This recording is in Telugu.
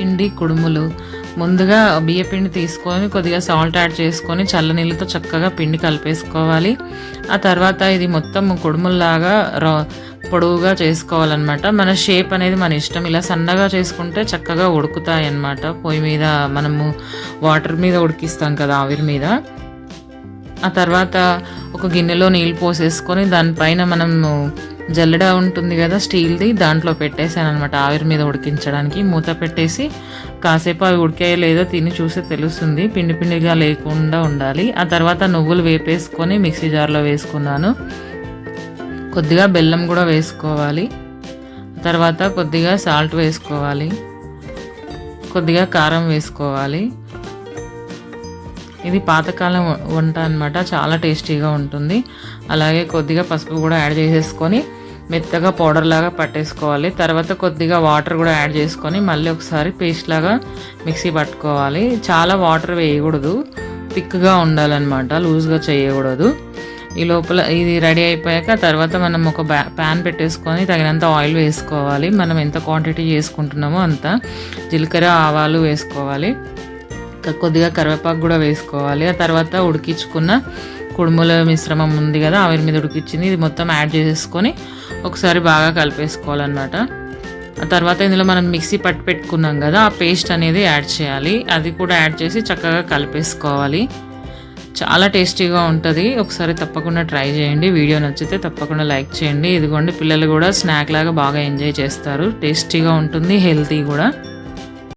పిండి కుడుములు. ముందుగా బియ్యపిండి తీసుకొని కొద్దిగా సాల్ట్ యాడ్ చేసుకొని చల్ల నీళ్ళతో చక్కగా పిండి కలిపేసుకోవాలి. ఆ తర్వాత ఇది మొత్తం కుడుముల్లాగా రా పొడవుగా చేసుకోవాలన్నమాట. మన షేప్ అనేది మన ఇష్టం. ఇలా సన్నగా చేసుకుంటే చక్కగా ఉడుకుతాయి అన్నమాట పొయ్యి మీద మనము వాటర్ మీద ఉడికిస్తాం కదా ఆవిరి మీద. ఆ తర్వాత ఒక గిన్నెలో నీళ్ళు పోసేసుకొని దానిపైన మనం జల్లెడ ఉంటుంది కదా స్టీల్ది దాంట్లో పెట్టేసాను అనమాట ఆవిరి మీద ఉడికించడానికి. మూత పెట్టేసి కాసేపు అవి ఉడికాయో లేదో తిని చూస్తే తెలుస్తుంది. పిండి పిండిగా లేకుండా ఉండాలి. ఆ తర్వాత నువ్వులు వేపేసుకొని మిక్సీ జార్లో వేసుకున్నాను. కొద్దిగా బెల్లం కూడా వేసుకోవాలి. తర్వాత కొద్దిగా సాల్ట్ వేసుకోవాలి. కొద్దిగా కారం వేసుకోవాలి. ఇది పాతకాలం వంట అనమాట చాలా టేస్టీగా ఉంటుంది. అలాగే కొద్దిగా పసుపు కూడా యాడ్ చేసేసుకొని మెత్తగా పౌడర్ లాగా పట్టేసుకోవాలి. తర్వాత కొద్దిగా వాటర్ కూడా యాడ్ చేసుకొని మళ్ళీ ఒకసారి పేస్ట్ లాగా మిక్సీ పట్టుకోవాలి. చాలా వాటర్ వేయకూడదు. థిక్గా ఉండాలన్నమాట. లూజ్గా చేయకూడదు. ఈ లోపల ఇది రెడీ అయిపోయాక తర్వాత మనం ఒక బ్యా ప్యాన్ పెట్టేసుకొని తగినంత ఆయిల్ వేసుకోవాలి. మనం ఎంత క్వాంటిటీ చేసుకుంటున్నామో అంత. జీలకర్ర ఆవాలు వేసుకోవాలి. కొద్దిగా కరివేపాకు కూడా వేసుకోవాలి. ఆ తర్వాత ఉడికించుకున్న కుడుముల మిశ్రమం ఉంది కదా ఆవిరి మీద ఉడికించింది. ఇది మొత్తం యాడ్ చేసేసుకొని ఒకసారి బాగా కలిపేసుకోవాలన్నమాట. ఆ తర్వాత ఇందులో మనం మిక్సీ పట్టి పెట్టుకున్నాం కదా ఆ పేస్ట్ అనేది యాడ్ చేయాలి. అది కూడా యాడ్ చేసి చక్కగా కలిపేసుకోవాలి. చాలా టేస్టీగా ఉంటుంది. ఒకసారి తప్పకుండా ట్రై చేయండి. వీడియో నచ్చితే తప్పకుండా లైక్ చేయండి. ఇదిగోండి పిల్లలు కూడా స్నాక్ లాగా బాగా ఎంజాయ్ చేస్తారు. టేస్టీగా ఉంటుంది హెల్తీ కూడా.